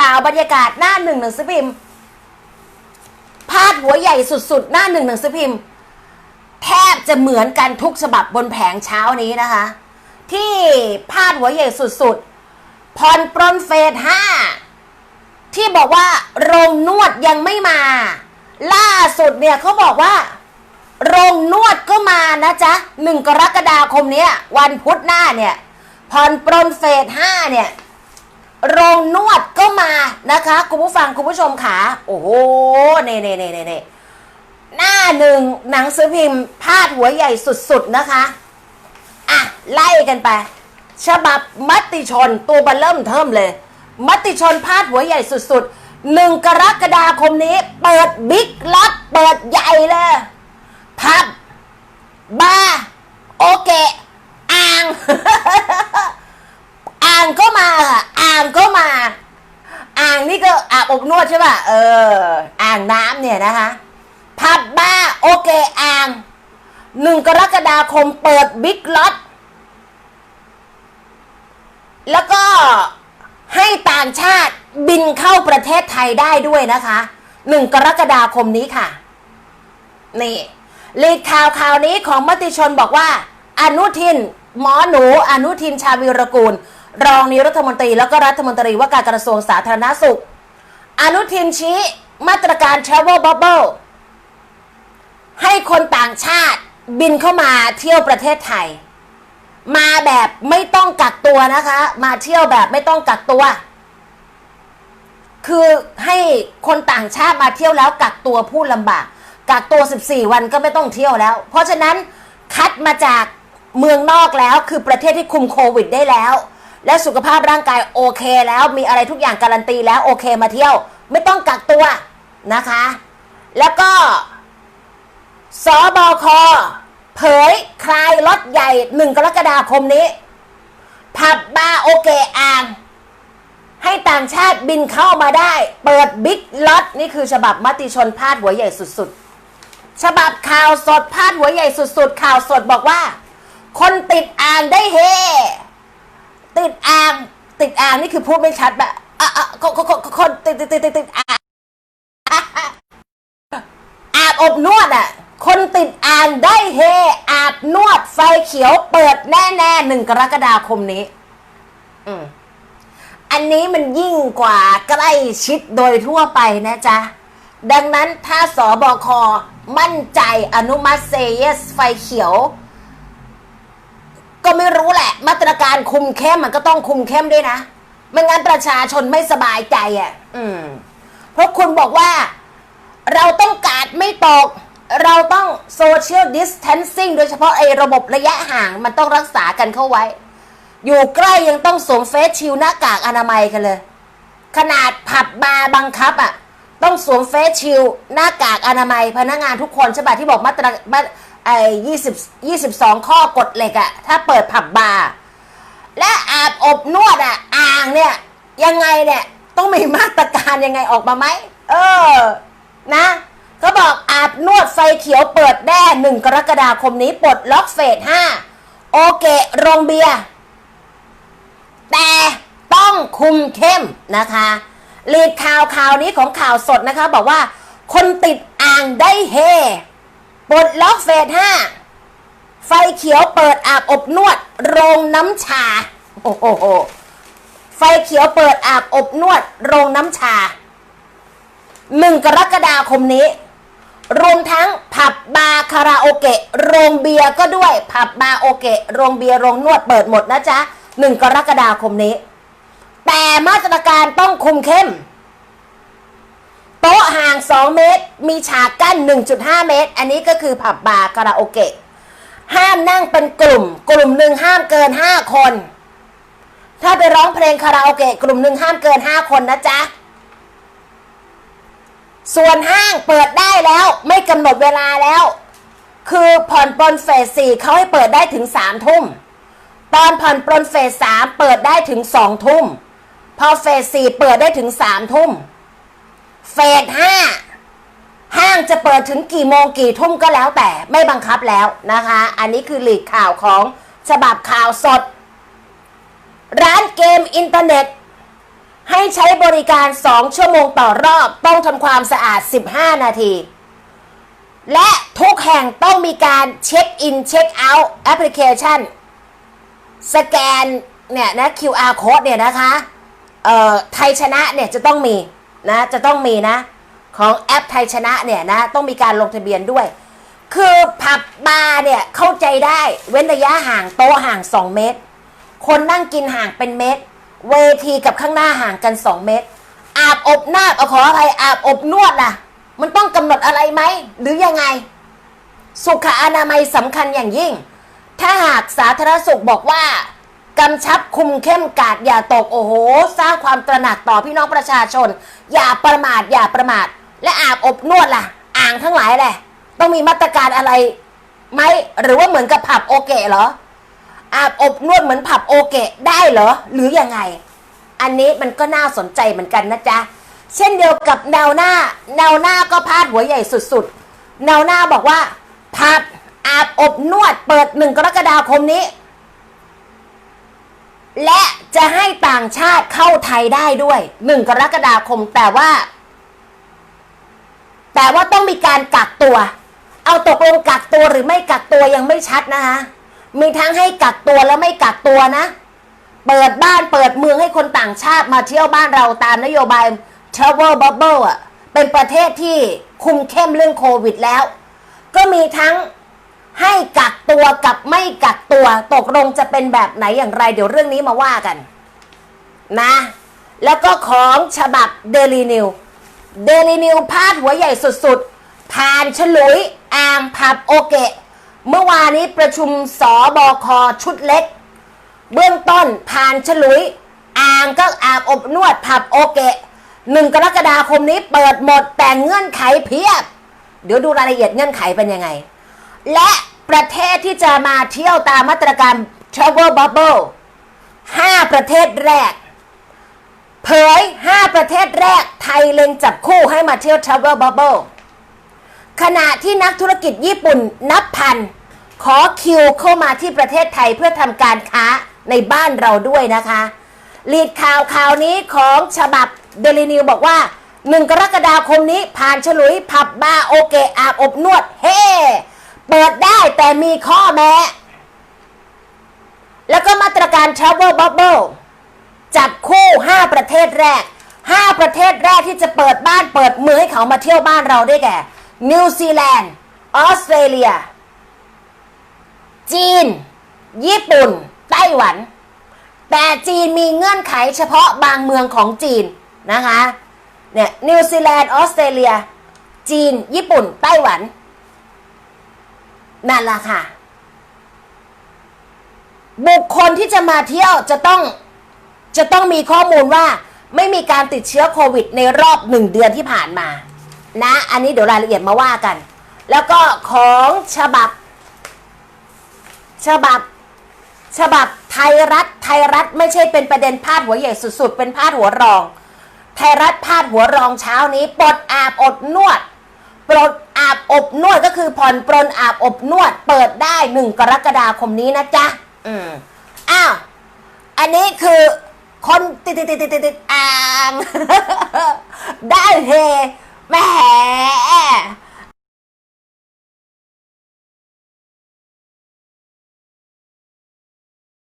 ข่าวบรรยากาศหน้าหนึ่งหนังสือพิมพ์พาดหัวใหญ่สุดๆ หน้าหนึ่งหนังสือพิมพ์ แทบจะเหมือนกันทุกฉบับบนแผงเช้านี้นะคะ ที่พาดหัวใหญ่สุดๆผ่อนปรนเฟสห้าที่บอกว่าโรงนวดยังไม่มา ล่าสุดเนี่ยเขาบอกว่า โรงนวดก็มานะจ๊ะหนึ่งกรกฎาคมเนี้ยวันพุธหน้าเนี่ยผ่อนปรนเฟสห้าเนี่ย โรงนวดก็มานะคะคุณผู้ฟังคุณผู้ชมขาโอ้โหเน่เน่เน่เน่เน่หน้าหนึ่งหนังสือพิมพ์พาดหัวใหญ่สุดๆนะคะ อะ ไล่กันไป ฉบับมติชนตัวบันเริ่มเทิมเลย มติชนพาดหัวใหญ่สุดๆหนึ่งกรกฎาคมนี้ เปิดบิ๊กล็อตเปิดใหญ่เลยพับบาโอเกะอ่าง อ่างก็มาค่ะางก็มา อ่างนี่ก็อาบอบนวดใช่ป่ะ เออ อ่างน้ำเนี่ยนะคะ ผับบ้าโอเคอ่างหนึ่งกรกฎาคมเปิดบิ๊กล็อตแล้วก็ให้ต่างชาติบินเข้าประเทศไทยได้ด้วยนะคะหนึ่งกรกฎาคมนี้ค่ะ นี่ลีดข่าวข่าวนี้ของมติชนบอกว่า อนุทิน หมอหนู อนุทินชาวิรกูล รองนายรัฐมนตรีแล้วก็รัฐมนตรีว่าการกระทรวงสาธารณสุข อนุทินชี้มาตรการ Travel Bubble ให้คนต่างชาติบินเข้ามาเที่ยวประเทศไทย มาแบบไม่ต้องกักตัวนะคะ มาเที่ยวแบบไม่ต้องกักตัว คือให้คนต่างชาติมาเที่ยวแล้วกักตัวพูดลำบาก กักตัว 14 วันก็ไม่ต้องเที่ยวแล้ว เพราะฉะนั้นคัดมาจากเมืองนอกแล้วคือประเทศที่คุมโควิดได้แล้ว และสุขภาพร่างกายโอเคแล้วมีอะไรทุกอย่างการันตีแล้วโอเคมาเที่ยว ไม่ต้องกักตัวนะคะ แล้วก็สบคเผยคลายล็อตใหญ่หนึ่งกรกฎาคมนี้ ผับบาร์โอเกอ่าง ให้ต่างชาติบินเข้ามาได้ เปิดบิ๊กล็อตนี่คือฉบับมติชนพาดหัวใหญ่สุดๆ ฉบับข่าวสดพาดหัวใหญ่สุดๆ ข่าวสดบอกว่า คนติดอ่างได้เฮ ติดอ่าง ติดอ่างนี่คือพูดไม่ชัดแบบอะอะคนคนคนติดติดติดติดติดอ่างอาบอบนวดอะ คนติดอ่างได้เฮอาบนวดไฟเขียวเปิดแน่ๆหนึ่งกรกฎาคมนี้ อืมอันนี้มันยิ่งกว่าใกล้ชิดโดยทั่วไปนะจ๊ะ ดังนั้นถ้าสอบอคอมั่นใจอนุมัติเซเยสไฟเขียว ก็ไม่รู้แหละ มาตรการคุมเข้มมันก็ต้องคุมเข้มด้วยนะไม่งั้นประชาชนไม่สบายใจอะ อืม เพราะคุณบอกว่า เราต้องกาดไม่ตก เราต้องโซเชียลดิส a ทนซิ่งโดยเฉพาะไอ้ระบบระยะห่างมันต้องรักษากันเข้าไว้ อยู่ใกล้ยังต้องสวมเฟสชิลด์หน้ากากอนามัยกันเลย ขนาดผับบาร์บังคับอะ ต้องสวมเฟสชิลด์หน้ากากอนามัย พนักงานทุกคนใช่ปะที่บอกมาตรามา ไอ้ยี่สิบยี่สิบสองข้อกฎเหล็กอะถ้าเปิดผับบาร์และอาบอบนวดอะอ่างเนี่ยยังไงเนี่ยต้องมีมาตรการยังไงออกมาไหมเออนะเขาบอกอาบนวดไฟเขียวเปิดแน่หนึ่งกรกฎาคมนี้ปลดล็อกเฟสห้าโอเคโรงเบียร์แต่ต้องคุมเข้มนะคะลีดข่าวข่าวนี้ของข่าวสดนะคะ บอกว่าคนติดอ่างได้เฮ ปลดล็อกเฟสห้าไฟเขียวเปิดอาบอบนวด โรงน้ำชา โอ้โหไฟเขียวเปิดอาบอบนวด โรงน้ำชาหนึ่งกรกฎาคมนี้ รวมทั้งผับบาร์คาราโอเกะ โรงเบียร์ก็ด้วย ผับบาร์โอเกะ โรงเบียร์ โรงนวดเปิดหมดนะจ๊ะหนึ่งกรกฎาคมนี้ แต่มาตรการต้องคุมเข้ม โต๊ะห่าง 2 เมตร มีฉากกั้น 1.5 เมตร อันนี้ก็คือผับบาร์คาราโอเกะ ห้ามนั่งเป็นกลุ่ม กลุ่มหนึ่งห้ามเกิน 5 คน ถ้าไปร้องเพลงคาราโอเกะกลุ่มหนึ่งห้ามเกิน 5 คนนะจ๊ะ ส่วนห้างเปิดได้แล้วไม่กำหนดเวลาแล้ว คือผ่อนปลนเฟสสี่เขาให้เปิดได้ถึงสามทุ่ม ตอนผ่อนปลนเฟสสามเปิดได้ถึงสองทุ่ม พอเฟสสี่เปิดได้ถึงสามทุ่ม เฟสห้าห้างจะเปิดถึงกี่โมงกี่ทุ่มก็แล้วแต่ไม่บังคับแล้วนะคะ อันนี้คือหลีกข่าวของฉบับข่าวสด ร้านเกมอินเทอร์เน็ต ให้ใช้บริการ 2 ชั่วโมงต่อรอบ ต้องทำความสะอาด 15 นาที และทุกแห่งต้องมีการเช็คอินเช็คเอาท์แอปพลิเคชัน สแกนเนี่ยนะ QR code เนี่ยนะคะ เอ่อ ไทยชนะเนี่ยจะต้องมี นะจะต้องมีนะ ของแอปไทยชนะเนี่ยนะต้องมีการลงทะเบียนด้วย คือผับบาร์เนี่ยเข้าใจได้เว้นระยะห่างโต๊ะห่าง 2 เมตร คนนั่งกินห่างเป็นเมตร เวทีกับข้างหน้าห่างกัน 2 เมตร อาบอบนาบเอาขออภัยอาบอบนวดล่ะมันต้องกำหนดอะไรไหมหรือยังไง สุขอนามัยสำคัญอย่างยิ่ง ถ้าหากสาธารณสุขบอกว่า กำชับคุมเข้มกาดอย่าตกโอ้โห สร้างความตระหนักต่อพี่น้องประชาชน อย่าประมาทอย่าประมาท และอาบอบนวดล่ะ อ่างทั้งหลายแหละต้องมีมาตรการอะไรไหมหรือว่าเหมือนกับผับโอเกะเหรออาบอบนวดเหมือนผับโอเกะได้เหรอ หรือยังไง อันนี้มันก็น่าสนใจเหมือนกันนะจ๊ะ เช่นเดียวกับแนวหน้า แนวหน้าก็พาดหัวใหญ่สุดๆแนวหน้าบอกว่าผับอาบอบนวดเปิดหนึ่งกรกฎาคมนี้ และจะให้ต่างชาติเข้าไทยได้ด้วยหนึ่งกรกฎาคมแต่ว่า แต่ว่าต้องมีการกักตัว เอาตกลงกักตัวหรือไม่กักตัวยังไม่ชัดนะคะมีทั้งให้กักตัวแล้วไม่กักตัวนะ เปิดบ้านเปิดเมืองให้คนต่างชาติมาเที่ยวบ้านเราตามนโยบาย Travel Bubble อะเป็นประเทศที่คุมเข้มเรื่องโควิดแล้ว ก็มีทั้ง ให้กักตัวกับไม่กักตัวตกลงจะเป็นแบบไหนอย่างไร เดี๋ยวเรื่องนี้มาว่ากันนะ แล้วก็ของฉบับ Daily New Daily New พาดหัวใหญ่สุดๆ ผ่านฉลุยอ่างผับโอเกะ เมื่อวานนี้ประชุมสอบอคชุดเล็ก เบื้องต้นผ่านฉลุยอ่างก็อาบอบนวดผับโอเกะหนึ่งกรกฎาคมนี้เปิดหมดแต่เงื่อนไขเพียบ เดี๋ยวดูรายละเอียดเงื่อนไขเป็นยังไง และประเทศที่จะมาเที่ยวตามมาตรการ Travel Bubble 5ประเทศแรก เผย5ประเทศแรกไทยเล็งจับคู่ให้มาเที่ยว Travel Bubble ขณะที่นักธุรกิจญี่ปุ่นนับพัน ขอคิวเข้ามาที่ประเทศไทยเพื่อทำการค้าในบ้านเราด้วยนะคะลีดข่าวข่าวนี้ของฉบับเดลินิวบอกว่า 1 กรกฎาคมนี้ผ่านฉลุยผับบาร์โอเกะอาบอบนวด เฮ้ เปิดได้แต่มีข้อแม้ แล้วก็มาตรการ Travel Bubble จับคู่ 5 ประเทศแรก 5 ประเทศแรกที่จะเปิดบ้านเปิดเมืองให้เขามาเที่ยวบ้านเราได้แก่นิวซีแลนด์ออสเตรเลีย จีน ญี่ปุ่น ไต้หวัน แต่จีนมีเงื่อนไขเฉพาะบางเมืองของจีนนะคะเนี่ยนิวซีแลนด์ออสเตรเลีย จีน ญี่ปุ่น ไต้หวัน นั่นล่ะค่ะ บุคคลที่จะมาเที่ยวจะต้องจะต้องมีข้อมูลว่าไม่มีการติดเชื้อโควิด ในรอบหนึ่งเดือนที่ผ่านมา นะ อันนี้เดี๋ยวรายละเอียดมาว่ากัน แล้วก็ของฉบับ ฉบับ ฉบับไทยรัฐ ไทยรัฐไม่ใช่เป็นประเด็นพาดหัวใหญ่สุด ๆ เป็นพาดหัวรอง ไทยรัฐพาดหัวรองเช้านี้ปลดอาบอบนวด ปลดอาบอบนวดก็คือผ่อนปลนอาบอบนวด เปิดได้หนึ่งกรกฎาคมนี้นะจ๊ะอืมอ้าว อันนี้คือคนติดติดติดติดติดติดอ่าง ได้เฮแหม